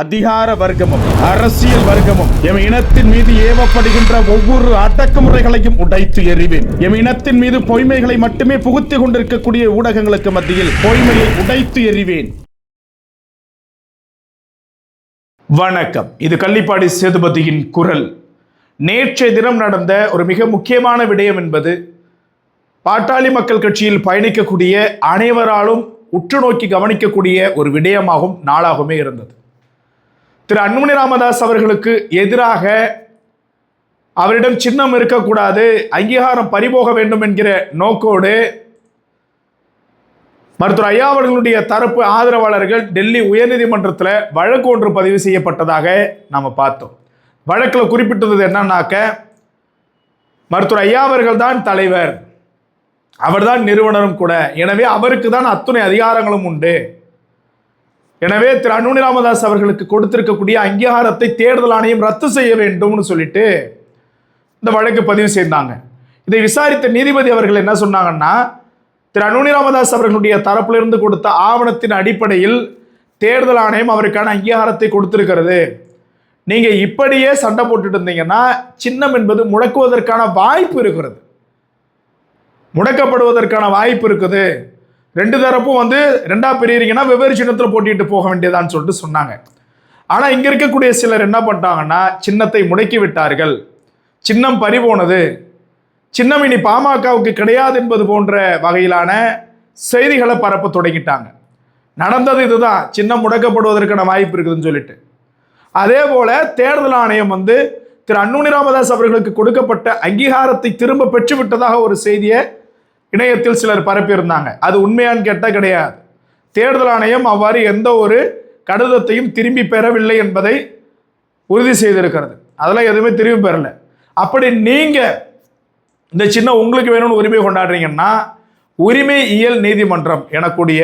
அதிகார வர்க்கமும் அரசியல் வர்க்கமும் எம் இனத்தின் மீது ஏவப்படுகின்ற ஒவ்வொரு அடக்குமுறைகளையும் உடைத்து எறிவேன். எம் இனத்தின் மீது பொய்மைகளை மட்டுமே புகுத்திக் கொண்டிருக்கக்கூடிய ஊடகங்களுக்கு மத்தியில் பொய்மையை உடைத்து எறிவேன். வணக்கம். இது கள்ளிப்பாடி சேதுபதியின் குரல். நேற்றைய தினம் நடந்த ஒரு மிக முக்கியமான விடயம் என்பது பாட்டாளி மக்கள் கட்சியில் பயணிக்கக்கூடிய அனைவராலும் உற்று நோக்கி கவனிக்கக்கூடிய ஒரு விடயமாகவும் நாளாகவுமே இருந்தது. திரு அன்புமணி ராமதாஸ் அவர்களுக்கு எதிராக அவரிடம் சின்னம் இருக்கக்கூடாது அங்கீகாரம் பறிபோக வேண்டும் என்கிற நோக்கோடு மருத்துவர் ஐயா அவர்களுடைய தரப்பு ஆதரவாளர்கள் டெல்லி உயர்நீதிமன்றத்தில் வழக்கு ஒன்று பதிவு செய்யப்பட்டதாக நாம் பார்த்தோம். வழக்கில் குறிப்பிட்டது என்னன்னாக்க மருத்துவர் ஐயா அவர்கள் தான் தலைவர் அவர்தான் நிறுவனரும் கூட. எனவே அவருக்கு தான் அத்துணை அதிகாரங்களும் உண்டு. எனவே திரு அன்புமணி ராமதாஸ் அவர்களுக்கு கொடுத்திருக்கக்கூடிய அங்கீகாரத்தை தேர்தல் ஆணையம் ரத்து செய்ய வேண்டும்னு சொல்லிட்டு இந்த வழக்கு பதிவு செய்தாங்க. இதை விசாரித்த நீதிபதி அவர்கள் என்ன சொன்னாங்கன்னா திரு அன்புமணி ராமதாஸ் அவர்களுடைய தரப்பிலிருந்து கொடுத்த ஆவணத்தின் அடிப்படையில் தேர்தல் ஆணையம் அவருக்கான அங்கீகாரத்தை கொடுத்திருக்கிறது. நீங்க இப்படியே சண்டை போட்டுட்டு இருந்தீங்கன்னா சின்னம் என்பது முடக்குவதற்கான வாய்ப்பு இருக்கிறது. முடக்கப்படுவதற்கான வாய்ப்பு இருக்குது. ரெண்டு தரப்பும் வந்து ரெண்டா பிரியிறீங்கன்னா வெவ்வேறு சின்னத்தில் போட்டிட்டு போக வேண்டியதான்னு சொல்லிட்டு சொன்னாங்க. ஆனால் இங்கே இருக்கக்கூடிய சிலர் என்ன பண்ணிட்டாங்கன்னா சின்னத்தை முடக்கி விட்டார்கள். சின்னம் பறிபோனது. சின்னம் இனி பாமகவுக்கு கிடையாது என்பது போன்ற வகையிலான செய்திகளை பரப்ப தொடங்கிட்டாங்க. நடந்தது இதுதான். சின்னம் முடக்கப்படுவதற்கான வாய்ப்பு இருக்குதுன்னு சொல்லிட்டு. அதே போல தேர்தல் ஆணையம் வந்து திரு அண்ணுனி ராமதாஸ் அவர்களுக்கு கொடுக்கப்பட்ட அங்கீகாரத்தை திரும்ப பெற்று விட்டதாக ஒரு செய்தியை இணையத்தில் சிலர் பரப்பியிருந்தாங்க. அது உண்மையான்னு கேட்டால் கிடையாது. தேர்தல் ஆணையம் அவ்வாறு எந்த ஒரு கடிதத்தையும் திரும்பி பெறவில்லை என்பதை உறுதி செய்திருக்கிறது. அதெல்லாம் எதுவுமே திரும்பி பெறல. அப்படி நீங்கள் இந்த சின்ன உங்களுக்கு வேணும்னு உரிமை கொண்டாடுறீங்கன்னா உரிமை இயல் நீதிமன்றம் எனக்கூடிய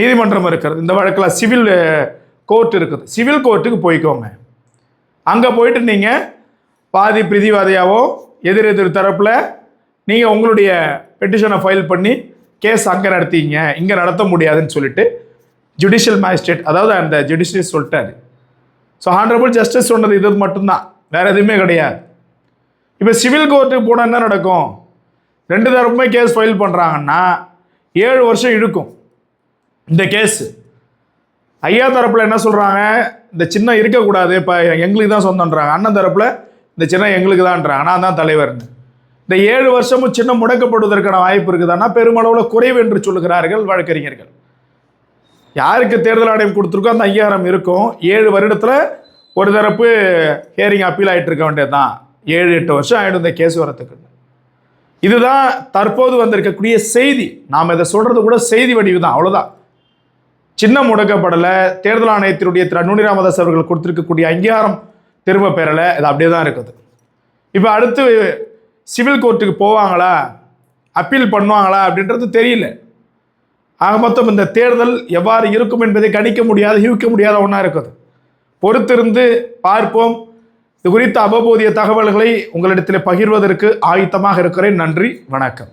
நீதிமன்றம் இருக்கிறது. இந்த வழக்கில் சிவில் கோர்ட் இருக்குது. சிவில் கோர்ட்டுக்கு போய்க்கோங்க. அங்கே போயிட்டு நீங்கள் பாதி பிரதிவாதியாவோ எதிர் எதிர் தரப்பில் நீங்கள் உங்களுடைய பெட்டிஷனை ஃபைல் பண்ணி கேஸ் அங்கே நடத்திங்க இங்கே நடத்த முடியாதுன்னு சொல்லிட்டு ஜுடிஷியல் மேஜிஸ்ட்ரேட் அதாவது அந்த ஜுடிஷியல் சொல்லிட்டார். ஸோ ஹானரபிள் ஜஸ்டிஸ் சொன்னது இது மட்டும்தான். வேறு எதுவுமே கிடையாது. இப்போ சிவில் கோர்ட்டுக்கு போனால் என்ன நடக்கும்? ரெண்டு தரப்புமே கேஸ் ஃபைல் பண்ணுறாங்கன்னா ஏழு வருஷம் இழுக்கும். இந்த கேஸு ஐயா தரப்பில் என்ன சொல்கிறாங்க இந்த சின்ன இருக்கக்கூடாது. இப்போ எங்களுக்கு தான் சொந்தன்றாங்க. அண்ணன் தரப்பில் இந்த சின்ன எங்களுக்கு தான்ன்றாங்க நான் தான் தலைவர்னு. இந்த ஏழு வருஷமும் சின்னம் முடக்கப்படுவதற்கான வாய்ப்பு இருக்குதுன்னா பெருமளவில் குறைவு என்று சொல்லுகிறார்கள் வழக்கறிஞர்கள். யாருக்கு தேர்தல் ஆணையம் கொடுத்துருக்கோ அந்த அங்கீகாரம் இருக்கும். ஏழு வருடத்தில் ஒரு தரப்பு ஹியரிங் அப்பீல் ஆகிட்டு இருக்க வேண்டியது தான் ஏழு எட்டு வருஷம் ஆகிடும் இந்த கேஸ் வரத்துக்கு இதுதான் தற்போது வந்திருக்கக்கூடிய செய்தி. நாம் இதை சொல்கிறது கூட செய்தி வடிவு தான் அவ்வளோதான் சின்னம் முடக்கப்படலை தேர்தல் ஆணையத்தினுடைய திரு அன்புமணி ராமதாஸ் அவர்கள் கொடுத்துருக்கக்கூடிய அங்கீகாரம் திரும்ப பெறலை இது அப்படியே தான் இருக்குது. இப்போ அடுத்து சிவில் கோர்ட்டுக்கு போவாங்களா? அப்பீல் பண்ணுவாங்களா? அப்படின்றது தெரியல. ஆக மொத்தம் இந்த தேர்தல் எவ்வாறு இருக்கும் என்பதை கணிக்க முடியாத யூகிக்க முடியாத ஒன்றா இருக்குது. பொறுத்திருந்து பார்ப்போம். இது குறித்த அபபோதிய தகவல்களை உங்களிடத்தில் பகிர்வதற்கு ஆயத்தமாக இருக்கிறேன். நன்றி. வணக்கம்.